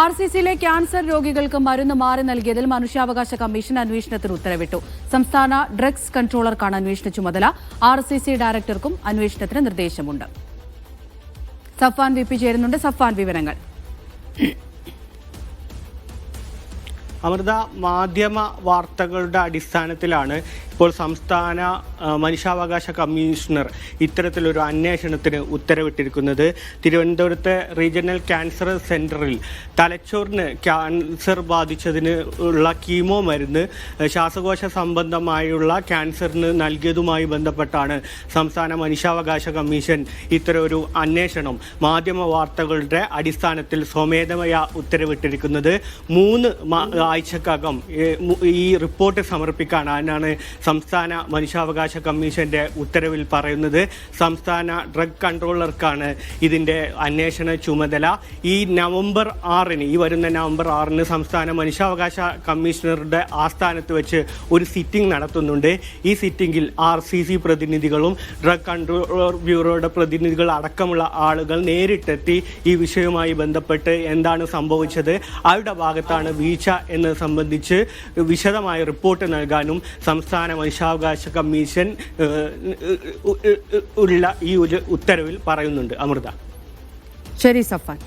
R C സിയിലെ cancer രോഗികൾക്ക് മരുന്ന് മാറി നൽകിയതിൽ മനുഷ്യാവകാശ കമ്മീഷൻ അന്വേഷണത്തിന് ഉത്തരവിട്ടു. സംസ്ഥാന ഡ്രഗ്സ് കൺട്രോളർക്കാണ് അന്വേഷണ ചുമതല. ആർ സി സി ഡയറക്ടർക്കും അന്വേഷണത്തിന് നിർദ്ദേശമുണ്ട്. സഫാൻ വി പി ചേരുന്നുണ്ട്. സഫാൻ വിവരങ്ങൾ. അമൃത മാധ്യമ വാർത്തകളുടെ അടിസ്ഥാനത്തിലാണ് ഇപ്പോൾ സംസ്ഥാന മനുഷ്യാവകാശ കമ്മീഷണർ ഇത്തരത്തിലൊരു അന്വേഷണത്തിന് ഉത്തരവിട്ടിരിക്കുന്നത്. തിരുവനന്തപുരത്തെ റീജിയണൽ ക്യാൻസർ സെന്ററിൽ തലച്ചോറിന് ക്യാൻസർ ബാധിച്ചതിന് ഉള്ള കീമോ മരുന്ന് ശ്വാസകോശ സംബന്ധമായുള്ള ക്യാൻസറിന് നൽകിയതുമായി ബന്ധപ്പെട്ടാണ് സംസ്ഥാന മനുഷ്യാവകാശ കമ്മീഷൻ ഇത്തരം ഒരു അന്വേഷണം മാധ്യമ വാർത്തകളുടെ അടിസ്ഥാനത്തിൽ സ്വമേധമായ ഉത്തരവിട്ടിരിക്കുന്നത്. മൂന്ന് ആഴ്ചക്കകം ഈ റിപ്പോർട്ട് സമർപ്പിക്കാനാണ് സംസ്ഥാന മനുഷ്യാവകാശ കമ്മീഷന്റെ ഉത്തരവിൽ പറയുന്നത് സംസ്ഥാന ഡ്രഗ് കൺട്രോളർക്കാണ് ഇതിന്റെ അന്വേഷണ ചുമതല. ഈ നവംബർ ആറിന് ഈ വരുന്ന നവംബർ ആറിന് സംസ്ഥാന മനുഷ്യാവകാശ കമ്മീഷണറുടെ ആസ്ഥാനത്ത് വെച്ച് ഒരു സിറ്റിംഗ് നടത്തുന്നുണ്ട്. ഈ സിറ്റിംഗിൽ ആർ സി സി പ്രതിനിധികളും ഡ്രഗ് കൺട്രോളർ ബ്യൂറോയുടെ പ്രതിനിധികൾ അടക്കമുള്ള ആളുകൾ നേരിട്ടെത്തി ഈ വിഷയവുമായി ബന്ധപ്പെട്ട് എന്താണ് സംഭവിച്ചത് അവരുടെ ഭാഗത്താണ് വീഴ്ച എന്നത് സംബന്ധിച്ച് വിശദമായ റിപ്പോർട്ട് നൽകാനും സംസ്ഥാന മനുഷ്യാവകാശ കമ്മീഷൻ ഉള്ള ഈ ഒരു ഉത്തരവിൽ പറയുന്നുണ്ട്. അമൃത. ശരി സഫാൻ.